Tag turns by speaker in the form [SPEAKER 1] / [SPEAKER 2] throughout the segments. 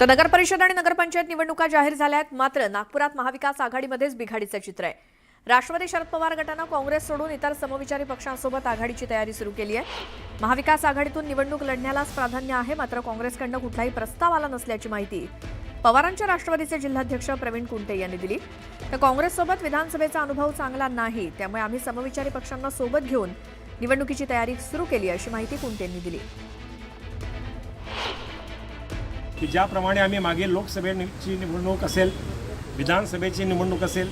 [SPEAKER 1] तर नगर परिषद आणि नगरपंचायत निवडणुका जाहीर झाल्या आहेत मात्र नागपुरात महाविकास आघाडीमध्येच बिघाडीचं चित्र आहे. राष्ट्रवादी शरद पवार गटानं काँग्रेस सोडून इतर समविचारी पक्षांसोबत आघाडीची तयारी सुरू केली आहे. महाविकास आघाडीतून निवडणूक लढण्यालाच प्राधान्य आहे मात्र काँग्रेसकडनं कुठलाही प्रस्ताव आला नसल्याची माहिती पवारांच्या राष्ट्रवादीचे जिल्हाध्यक्ष प्रवीण कुंटे यांनी दिली. तर काँग्रेससोबत विधानसभेचा अनुभव चांगला नाही त्यामुळे आम्ही समविचारी पक्षांना सोबत घेऊन निवडणुकीची तयारी सुरू केली अशी माहिती कुंटेंनी दिली.
[SPEAKER 2] की ज्याप्रमाणे आम्ही मागे लोकसभेची निवडणूक असेल विधानसभेची निवडणूक असेल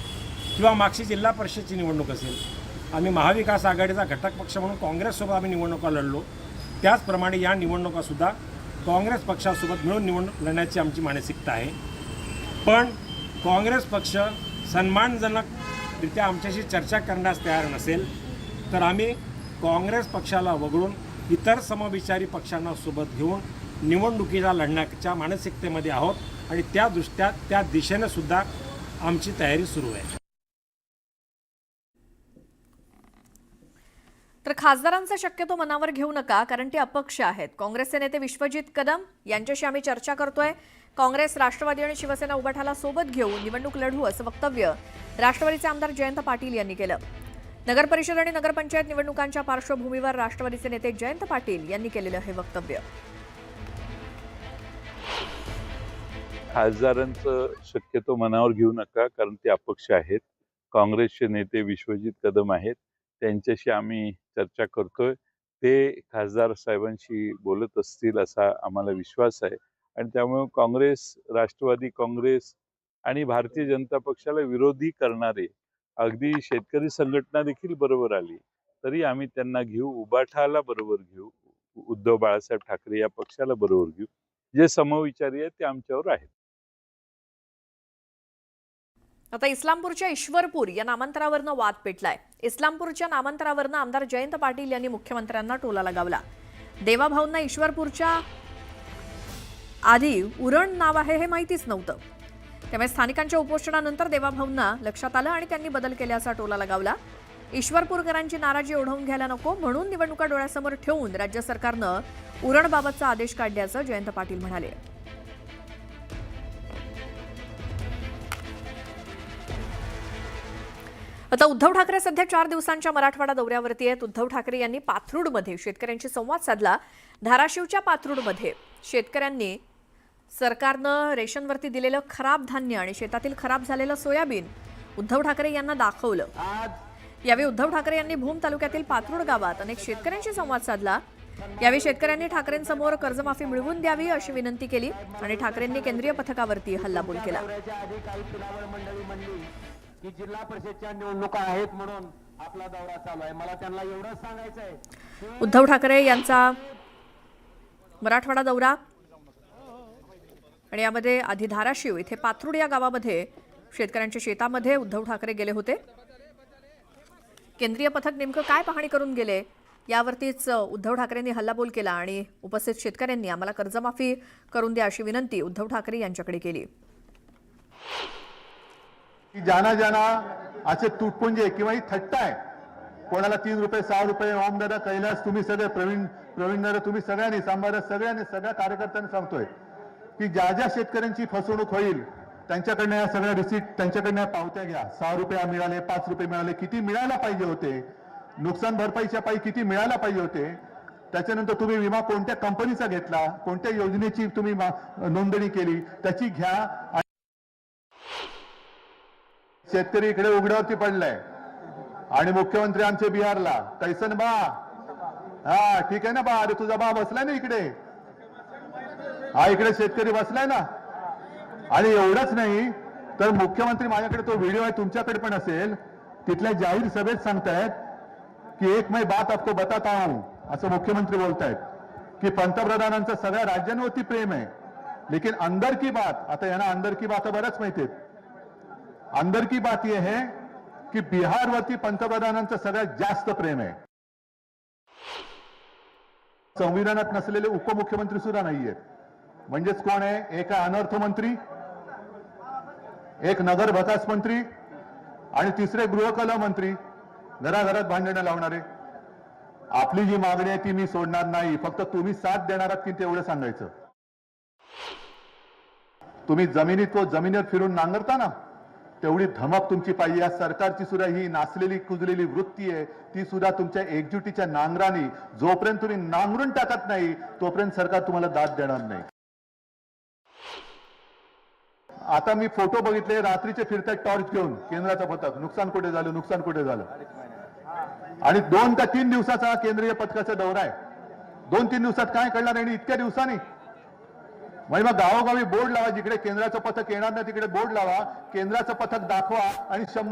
[SPEAKER 2] किंवा मागची जिल्हा परिषदची निवडणूक असेल आम्ही महाविकास आघाडीचा घटक पक्ष म्हणून काँग्रेससोबत आम्ही निवडणुका लढलो. त्याचप्रमाणे या निवडणुकासुद्धा काँग्रेस पक्षासोबत मिळून निवडणूक लढण्याची आमची मानसिकता आहे. पण काँग्रेस पक्ष सन्मानजनकरित्या आमच्याशी चर्चा करण्यास तयार नसेल तर आम्ही काँग्रेस पक्षाला वगळून इतर समविचारी पक्षांना सोबत घेऊन निवडणुकीला लढण्याच्या मानसिकतेमध्ये आहोत आणि त्या दृष्ट्या त्या दिशेने सुद्धा आमची तयारी सुरू आहे.
[SPEAKER 1] तर खासदारांचा शक्यतो मनावर घेऊ नका कारण ते अपक्ष आहेत. काँग्रेसचे नेते विश्वजित कदम यांच्याशी आम्ही चर्चा करतोय. काँग्रेस राष्ट्रवादी आणि शिवसेना उभाठाला सोबत घेऊन निवडणूक लढू असं वक्तव्य राष्ट्रवादीचे आमदार जयंत पाटील यांनी केलं. नगर परिषद आणि नगरपंचायत निवडणुकांच्या पार्श्वभूमीवर राष्ट्रवादीचे नेते जयंत पाटील यांनी केलेलं हे वक्तव्य.
[SPEAKER 3] खासदारांचं शक्यतो मनावर घेऊ नका कारण ते अपक्ष आहेत. काँग्रेसचे नेते विश्वजित कदम आहेत. त्यांच्याशी आम्ही चर्चा करतोय. ते खासदार साहेबांशी बोलत असतील असा आम्हाला विश्वास आहे. आणि त्यामुळे काँग्रेस राष्ट्रवादी काँग्रेस आणि भारतीय जनता पक्षाला विरोधी करणारे अगदी शेतकरी संघटना देखील बरोबर आली. तरी आम्ही त्यांना घेऊ उबाठाला बरोबर घेऊ उद्धव बाळासाहेब ठाकरे या पक्षाला बरोबर घेऊ. जे समविचारी आहेत ते आमच्यावर आहेत.
[SPEAKER 1] आता इस्लामपूरच्या ईश्वरपूर या नामांतरावरनं वाद पेटलाय. इस्लामपूरच्या नामांतरावरनं आमदार जयंत पाटील यांनी मुख्यमंत्र्यांना टोला लगावला. देवाभाऊंना ईश्वरपूरच्या आधी उरण नाव आहे हे माहितीच नव्हतं. त्यामुळे स्थानिकांच्या उपोषणानंतर देवाभाऊंना लक्षात आलं आणि त्यांनी बदल केल्याचा टोला लगावला. ईश्वरपूरकरांची नाराजी ओढवून घ्यायला नको म्हणून निवडणुका डोळ्यासमोर ठेवून राज्य सरकारनं उरणबाबतचा आदेश काढल्याचं जयंत पाटील म्हणाले. आता उद्धव ठाकरे सध्या चार दिवसांच्या मराठवाडा दौऱ्यावरती आहेत. उद्धव ठाकरे यांनी पाथरूडमध्ये शेतकऱ्यांशी संवाद साधला. धाराशिवच्या पाथरूडमध्ये शेतकऱ्यांनी सरकारनं रेशनवरती दिलेलं खराब धान्य आणि शेतातील खराब झालेलं सोयाबीन उद्धव ठाकरे यांना दाखवलं. यावेळी उद्धव ठाकरे यांनी भूम तालुक्यातील पाथरूड गावात अनेक शेतकऱ्यांशी संवाद साधला. यावेळी शेतकऱ्यांनी ठाकरेंसमोर कर्जमाफी मिळवून द्यावी अशी विनंती केली आणि ठाकरेंनी केंद्रीय पथकावरती हल्लाबोल केला.
[SPEAKER 4] की जिल्हा परिषदच्या निवडणुका आहेत म्हणून आपला दौरा चालू आहे. मला त्यांना एवढंच सांगायचं आहे
[SPEAKER 1] उद्धव ठाकरे यांचा मराठवाडा दौरा आणि यामध्ये आधी धाराशिव इथे पाथरूड या गावामध्ये शेतकऱ्यांच्या शेतामध्ये उद्धव ठाकरे गेले होते. केंद्रीय पथक नेमकं काय पाहणी करून गेले? यावरतीच उद्धव ठाकरेंनी हल्लाबोल केला आणि उपस्थित शेतकऱ्यांनी आम्हाला कर्जमाफी करून द्या अशी विनंती उद्धव ठाकरे यांच्याकडे केली.
[SPEAKER 5] जाना ज्यांना ज्यांना असे तुटपुंजे किंवा ही थट्टा आहे. कोणाला तीन रुपये सहा रुपये ओमदादा कैलास तुम्ही सगळे प्रवीण प्रवीण दादा तुम्ही सगळ्यांनी सांबारा सगळ्यांनी सगळ्या कार्यकर्त्यांनी सांगतोय की ज्या ज्या शेतकऱ्यांची फसवणूक होईल त्यांच्याकडनं या सगळ्या रिसीट त्यांच्याकडनं पावत्या घ्या. सहा रुपये मिळाले पाच रुपये मिळाले किती मिळायला पाहिजे होते? नुकसान भरपाईच्या पायी किती मिळायला पाहिजे होते? त्याच्यानंतर तुम्ही विमा कोणत्या कंपनीचा घेतला? कोणत्या योजनेची तुम्ही नोंदणी केली? त्याची घ्या. शेतकरी इकडे उघड्यावरती पडलाय. आणि मुख्यमंत्री आमचे बिहारला. कैसन बा? हा ठीक आहे ना बा? अरे तुझा बा बसलाय ना इकडे. हा इकडे शेतकरी बसलाय ना? आणि एवढंच नाही तर मुख्यमंत्री माझ्याकडे तो व्हिडिओ आहे तुमच्याकडे पण असेल. तिथल्या जाहीर सभेत सांगतायत की एक मैं बात आपको बताता हूं असं मुख्यमंत्री बोलतायत की पंतप्रधानांचं सगळ्या राज्यांवरती प्रेम आहे. लेकिन अंदर की बात आता यांना अंदर की बात बऱ्याच माहिती आहेत. अंदर की बात ये है की बिहारवरती पंतप्रधानांचं सगळ्यात जास्त प्रेम आहे. संविधानात नसलेले उपमुख्यमंत्री सुद्धा नाहीयेत. म्हणजेच कोण आहे? एक अनर्थ मंत्री एक नगर भकास मंत्री आणि तिसरे गृहकला मंत्री. घराघरात भांडणं लावणारे. आपली जी मागणी आहे ती मी सोडणार नाही. फक्त तुम्ही साथ देणार आहात की तेवढं सांगायचं. तुम्ही जमिनीत व जमिनीवर फिरून नांगरता ना तेवढी धमक तुमची पाहिजे. या सरकारची सुद्धा ही नाचलेली कुजलेली वृत्ती आहे. ती सुद्धा तुमच्या एकजुटीच्या नांगराने जोपर्यंत तुम्ही नांगरून टाकत नाही तोपर्यंत सरकार तुम्हाला दाद देणार नाही. आता मी फोटो बघितले रात्रीचे फिरतात टॉर्च घेऊन. केंद्राचा पथक. नुकसान कुठे झालं? नुकसान कुठे झालं? आणि दोन का तीन दिवसाचा केंद्रीय पथकाचा दौरा आहे. दोन तीन दिवसात काय कळणार आणि इतक्या दिवसांनी. म्हणजे मग गावोगावी बोर्ड लावा जिकडे केंद्राचं पथक येणार नाही तिकडे बोर्ड लावा केंद्राचं पथक दाखवा आणि शंभर